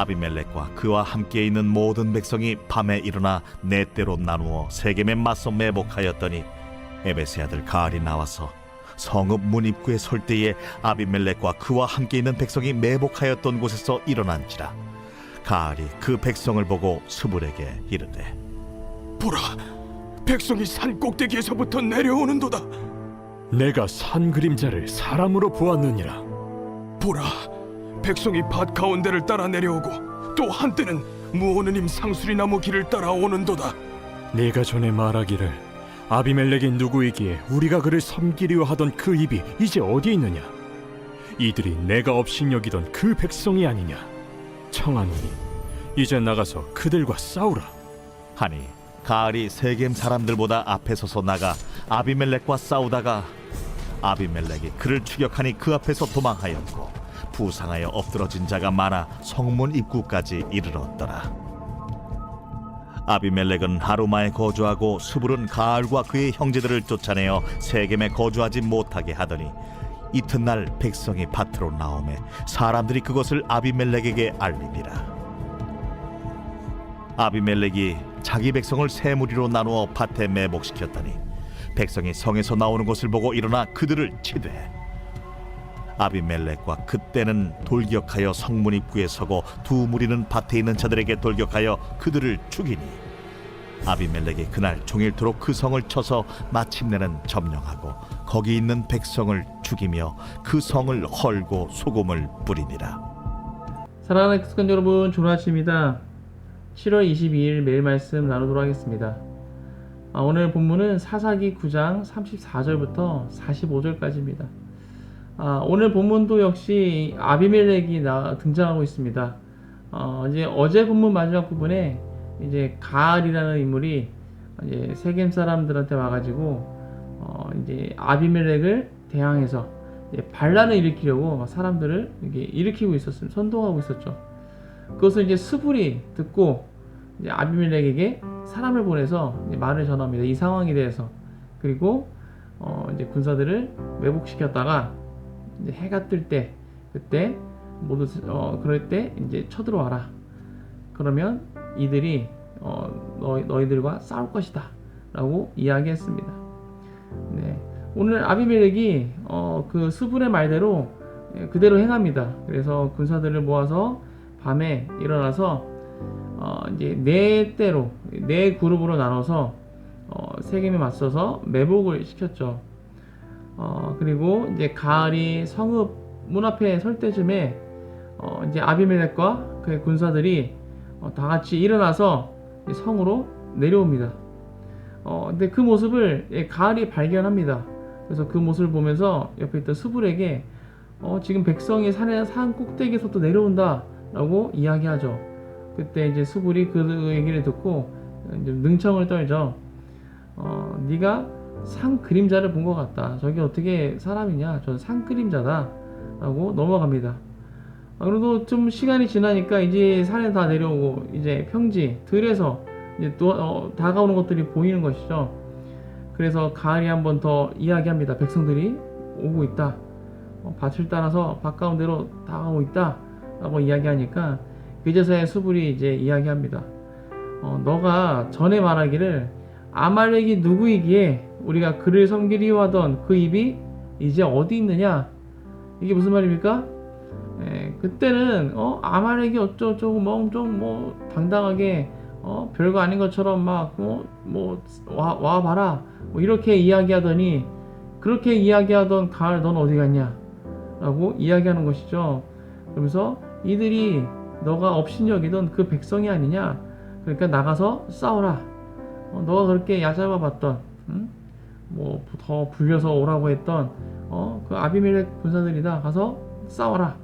아비멜렉과 그와 함께 있는 모든 백성이 밤에 일어나 네 때로 나누어 세겜에 맞서 매복하였더니 에베스 아들 가알이 나와서 성읍 문 입구에 설 때에 아비멜렉과 그와 함께 있는 백성이 매복하였던 곳에서 일어난지라 가알이 그 백성을 보고 스불에게 이르되 보라, 백성이 산 꼭대기에서부터 내려오는도다. 내가 산 그림자를 사람으로 보았느니라. 보라, 백성이 밭 가운데를 따라 내려오고 또 한때는 무오느님 상수리 나무 길을 따라 오는도다. 네가 전에 말하기를 아비멜렉이 누구이기에 우리가 그를 섬기려 하던 그 입이 이제 어디 있느냐? 이들이 내가 업신여기던 그 백성이 아니냐? 청하노니 이제 나가서 그들과 싸우라. 하니 가알이 세겜 사람들보다 앞에 서서 나가 아비멜렉과 싸우다가 아비멜렉이 그를 추격하니 그 앞에서 도망하였고 부상하여 엎드러진 자가 많아 성문 입구까지 이르렀더라. 아비멜렉은 하루마에 거주하고 수불은 가알과 그의 형제들을 쫓아내어 세겜에 거주하지 못하게 하더니 이튿날 백성이 밭으로 나오매 사람들이 그것을 아비멜렉에게 알리니라. 아비멜렉이 자기 백성을 세 무리로 나누어 밭에 매복시켰더니 백성이 성에서 나오는 것을 보고 일어나 그들을 치되 아비멜렉과 그때는 돌격하여 성문 입구에 서고 두 무리는 밭에 있는 자들에게 돌격하여 그들을 죽이니 아비멜렉이 그날 종일토록 그 성을 쳐서 마침내는 점령하고 거기 있는 백성을 죽이며 그 성을 헐고 소금을 뿌리니라 사랑하는 습관 여러분, 아침입니다. 7월 22일 매일 말씀 나누도록 하겠습니다. 아, 오늘 본문은 사사기 9장 34절부터 45절까지입니다. 아, 오늘 본문도 역시 아비멜렉이 나, 등장하고 있습니다. 어, 이제 어제 본문 마지막 부분에 이제 가알이라는 인물이 이제 세겜 사람들한테 와가지고 어, 이제 아비멜렉을 대항해서 이제 반란을 일으키려고 막 사람들을 이렇게 일으키고 있었습니다. 선동하고 있었죠. 그것을 이제 스불이 듣고 이제 아비멜렉에게 사람을 보내서 말을 전합니다. 이 상황에 대해서 그리고 어 이제 군사들을 매복시켰다가 해가 뜰 때 그때 모두 어 그럴 때 이제 쳐들어와라. 그러면 이들이 어 너희 너희들과 싸울 것이다 라고 이야기했습니다. 네. 오늘 아비멜렉이 어, 그 수분의 말대로 예, 그대로 행합니다. 그래서 군사들을 모아서 밤에 일어나서 어, 이제 네 때로 네 그룹으로 나눠서 어, 세겜에 맞서서 매복을 시켰죠. 어, 그리고 이제 가을이 성읍 문 앞에 설 때쯤에 어, 이제 아비멜렉과 그의 군사들이 어, 다 같이 일어나서 성으로 내려옵니다. 어, 근데 그 모습을 예, 가을이 발견합니다. 그래서 그 모습을 보면서 옆에 있던 수불에게 어, 지금 백성이 산에 산 꼭대기에서 또 내려온다라고 이야기하죠. 그때 이제 수불이 그 얘기를 듣고 능청을 떨죠. 어, 네가 산 그림자를 본 것 같다. 저게 어떻게 사람이냐? 전산 그림자다 라고 넘어갑니다. 아, 그래도 좀 시간이 지나니까 이제 산에 다 내려오고 이제 평지 들에서 이제 또 어, 다가오는 것들이 보이는 것이죠. 그래서 가을이 한 번 더 이야기합니다. 백성들이 오고 있다. 어, 밭을 따라서 밭 가운데로 다가오고 있다 라고 이야기하니까 그제서야 수불이 이제 이야기합니다. 어, 너가 전에 말하기를 아말렉이 누구이기에 우리가 그를 섬기려 하던 그 입이 이제 어디 있느냐? 이게 무슨 말입니까? 예, 그때는 어 아말렉이 어쩌고저쩌고 뭐좀뭐 당당하게 어 별거 아닌 것처럼 막뭐와 와 봐라 뭐 이렇게 이야기하더니 그렇게 이야기하던 가을 넌 어디 갔냐 라고 이야기하는 것이죠. 그러면서 이들이 너가 업신여기던 그 백성이 아니냐? 그러니까 나가서 싸워라. 어, 너가 그렇게 얕잡아 봤던 뭐더 불려서 오라고 했던 어, 그 아비멜렉 군사들이다. 가서 싸워라.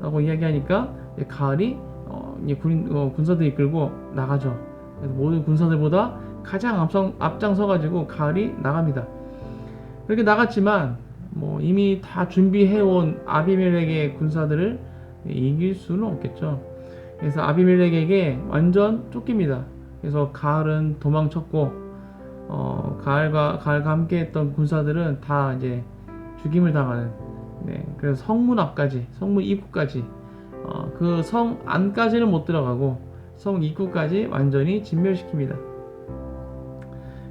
라고 이야기하니까 가을이 어, 군, 어, 군사들 이끌고 나가죠. 그래서 모든 군사들보다 가장 앞장, 앞장서 가지고 가을이 나갑니다. 그렇게 나갔지만 뭐 이미 다 준비해온 아비멜렉의 군사들을 이길 수는 없겠죠. 그래서 아비멜렉에게 완전 쫓깁니다. 그래서 가을은 도망쳤고 어, 가을과 가을과 함께했던 군사들은 다 이제 죽임을 당하는 네, 그래서 성문 앞까지 성문 입구까지 어, 그 성 안까지는 못 들어가고 성 입구까지 완전히 진멸시킵니다.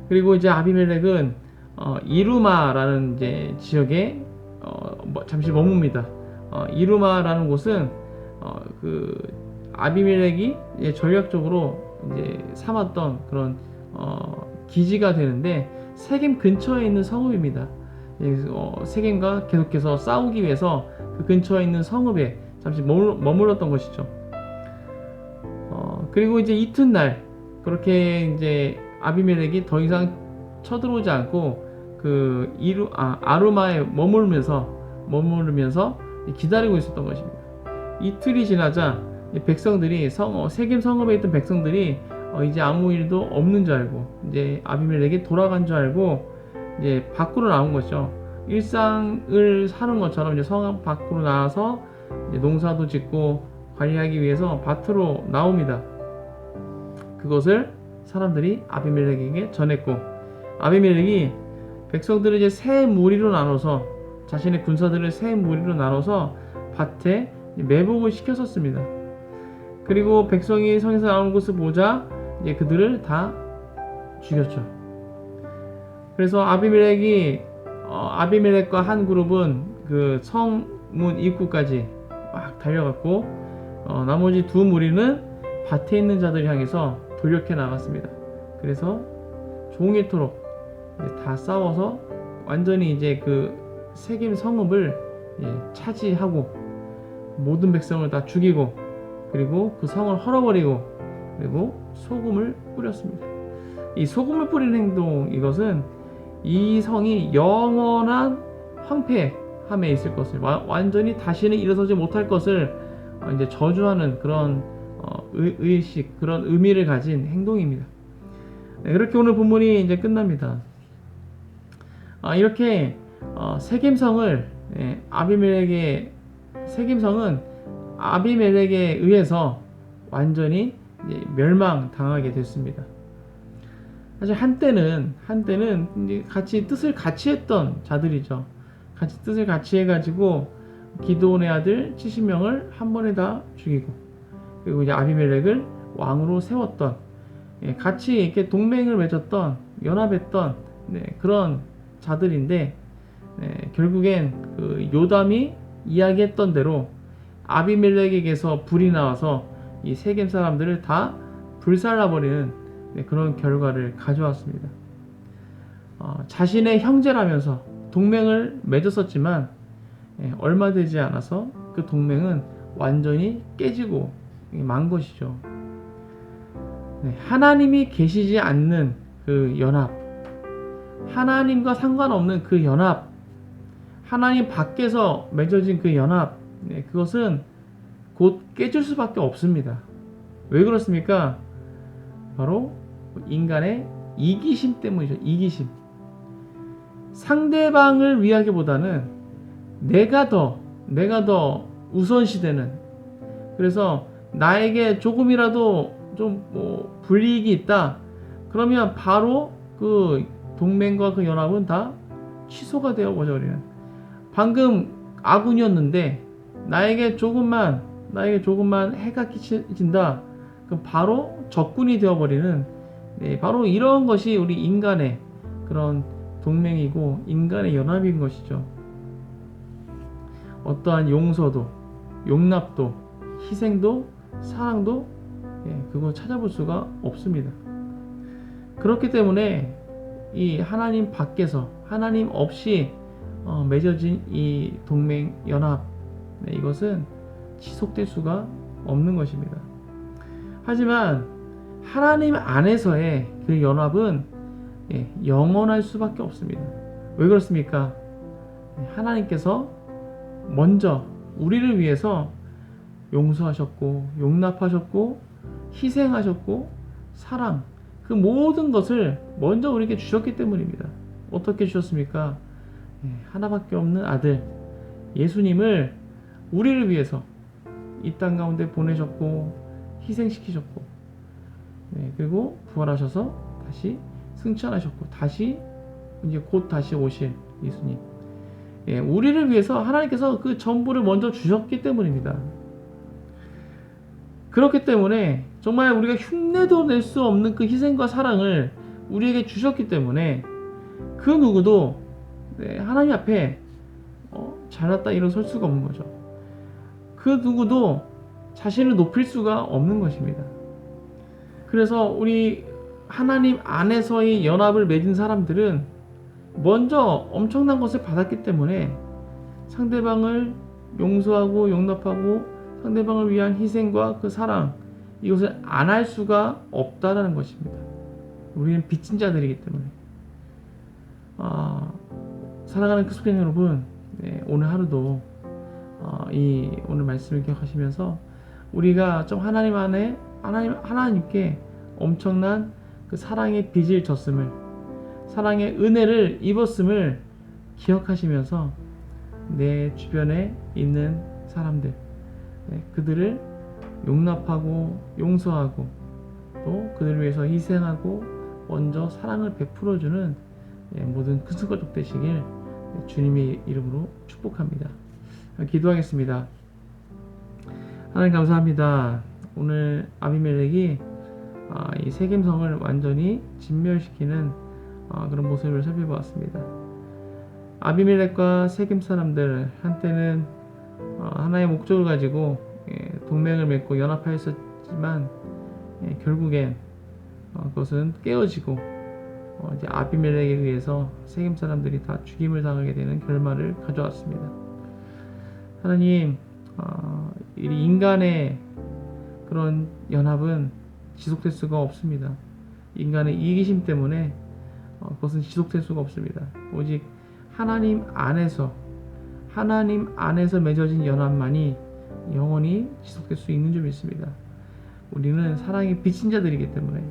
그리고 이제 아비멜렉은 어, 이루마라는 이제 지역에 어, 뭐, 잠시 머뭅니다. 어, 이루마라는 곳은 어, 그 아비멜렉이 전략적으로 이제 삼았던 그런 어, 기지가 되는데 세겜 근처에 있는 성읍입니다. 예, 어, 세겜과 계속해서 싸우기 위해서 그 근처에 있는 성읍에 잠시 머물, 머물 렀던 것이죠. 어, 그리고 이제 이튿날 그렇게 이제 아비멜렉이 더 이상 쳐들어오지 않고 그 이루 아, 아루마에 머물면서 머무르면서 기다리고 있었던 것입니다. 이틀이 지나자 이 백성들이 성 어, 세겜 성읍에 있던 백성들이 어, 이제 아무 일도 없는 줄 알고 이제 아비멜렉이 돌아간 줄 알고 이제 밖으로 나온 거죠. 일상을 사는 것처럼 이제 성 밖으로 나와서 농사도 짓고 관리하기 위해서 밭으로 나옵니다. 그것을 사람들이 아비멜렉에게 전했고 아비멜렉이 백성들을 이제 세 무리로 나눠서 자신의 군사들을 세 무리로 나눠서 밭에 매복을 시켰었습니다. 그리고 백성이 성에서 나오는 것을 보자 이제 그들을 다 죽였죠. 그래서 아비멜렉이 어, 아비멜렉과 한 그룹은 그 성문 입구까지 막 달려갔고 어, 나머지 두 무리는 밭에 있는 자들 향해서 돌격해 나갔습니다. 그래서 종일토록 다 싸워서 완전히 이제 그 세겜 성읍을 예, 차지하고 모든 백성을 다 죽이고 그리고 그 성을 헐어버리고 그리고 소금을 뿌렸습니다. 이 소금을 뿌리는 행동 이것은 이 성이 영원한 황폐함에 있을 것을 와- 완전히 다시는 일어서지 못할 것을 어, 이제 저주하는 그런 어, 의, 의식 그런 의미를 가진 행동입니다. 네, 그렇게 오늘 본문이 이제 끝납니다. 아, 이렇게 어, 세겜성을 예, 아비멜렉의 세겜성은 아비멜렉에 의해서 완전히 멸망당하게 됐습니다. 사실 한때는 한때는 같이 뜻을 같이 했던 자들이죠. 같이 뜻을 같이 해가지고 기도원의 아들 70명을 한 번에 다 죽이고 그리고 이제 아비멜렉을 왕으로 세웠던 예, 같이 이렇게 동맹을 맺었던 연합했던 네, 그런 자들인데 네, 결국엔 그 요담이 이야기했던 대로 아비멜렉에게서 불이 나와서 이 세겜 사람들을 다 불살라버리는 네, 그런 결과를 가져왔습니다. 어, 자신의 형제라면서 동맹을 맺었었지만 예, 얼마 되지 않아서 그 동맹은 완전히 깨지고 만 것이죠. 네, 하나님이 계시지 않는 그 연합, 하나님과 상관없는 그 연합, 하나님 밖에서 맺어진 그 연합, 네, 그것은 곧 깨질 수밖에 없습니다. 왜 그렇습니까? 바로 인간의 이기심 때문이죠. 이기심. 상대방을 위하기보다는 내가 더, 내가 더 우선시되는. 그래서 나에게 조금이라도 좀 뭐 불이익이 있다. 그러면 바로 그 동맹과 그 연합은 다 취소가 되어 버려버리는. 방금 아군이었는데 나에게 조금만 나에게 조금만 해가 끼친다. 그럼 바로 적군이 되어버리는 네, 바로 이런 것이 우리 인간의 그런 동맹이고 인간의 연합인 것이죠. 어떠한 용서도 용납도 희생도 사랑도 예, 그거 찾아볼 수가 없습니다. 그렇기 때문에 이 하나님 밖에서 하나님 없이 어, 맺어진 이 동맹 연합 네, 이것은 지속될 수가 없는 것입니다. 하지만 하나님 안에서의 그 연합은 예, 영원할 수밖에 없습니다. 왜 그렇습니까? 예, 하나님께서 먼저 우리를 위해서 용서하셨고 용납하셨고 희생하셨고 사랑 그 모든 것을 먼저 우리에게 주셨기 때문입니다. 어떻게 주셨습니까? 예, 하나밖에 없는 아들 예수님을 우리를 위해서 이 땅 가운데 보내셨고 희생시키셨고 네, 그리고 부활하셔서 다시 승천하셨고 다시 이제 곧 다시 오실 예수님 예, 우리를 위해서 하나님께서 그 전부를 먼저 주셨기 때문입니다. 그렇기 때문에 정말 우리가 흉내도 낼 수 없는 그 희생과 사랑을 우리에게 주셨기 때문에 그 누구도 네, 하나님 앞에 어, 잘났다 일어설 수가 없는 거죠. 그 누구도 자신을 높일 수가 없는 것입니다. 그래서 우리 하나님 안에서의 연합을 맺은 사람들은 먼저 엄청난 것을 받았기 때문에 상대방을 용서하고 용납하고 상대방을 위한 희생과 그 사랑 이것을 안 할 수가 없다라는 것입니다. 우리는 빚진 자들이기 때문에 아, 사랑하는 크스팬 여러분 네, 오늘 하루도 어, 이 오늘 말씀을 기억하시면서 우리가 좀 하나님 안에 하나님 하나님께 엄청난 그 사랑의 빚을 졌음을 사랑의 은혜를 입었음을 기억하시면서 내 주변에 있는 사람들 네, 그들을 용납하고 용서하고 또 그들을 위해서 희생하고 먼저 사랑을 베풀어주는 예, 모든 큰 가족 되시길 주님의 이름으로 축복합니다. 기도하겠습니다. 하나님 감사합니다. 오늘 아비멜렉이 아, 이 세겜성을 완전히 진멸시키는 아, 그런 모습을 살펴보았습니다. 아비멜렉과 세겜 사람들 한때는 어, 하나의 목적을 가지고 예, 동맹을 맺고 연합하였었지만 예, 결국엔 어, 그것은 깨어지고 어, 이제 아비멜렉에 의해서 세겜 사람들이 다 죽임을 당하게 되는 결말을 가져왔습니다. 하나님, 어, 이 인간의 그런 연합은 지속될 수가 없습니다. 인간의 이기심 때문에 어, 그것은 지속될 수가 없습니다. 오직 하나님 안에서 하나님 안에서 맺어진 연합만이 영원히 지속될 수 있는 줄 믿습니다. 우리는 사랑의 빚진 자들이기 때문에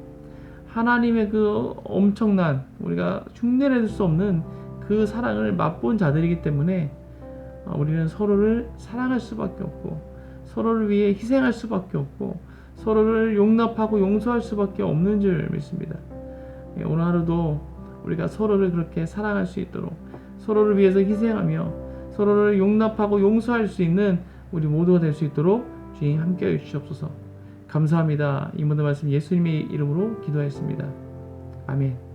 하나님의 그 엄청난 우리가 흉내낼 수 없는 그 사랑을 맛본 자들이기 때문에 어, 우리는 서로를 사랑할 수밖에 없고 서로를 위해 희생할 수밖에 없고 서로를 용납하고 용서할 수밖에 없는 줄 믿습니다. 예, 오늘 하루도 우리가 서로를 그렇게 사랑할 수 있도록 서로를 위해서 희생하며 서로를 용납하고 용서할 수 있는 우리 모두가 될 수 있도록 주님 함께 해 주시옵소서. 감사합니다. 이 모든 말씀 예수님의 이름으로 기도했습니다. 아멘.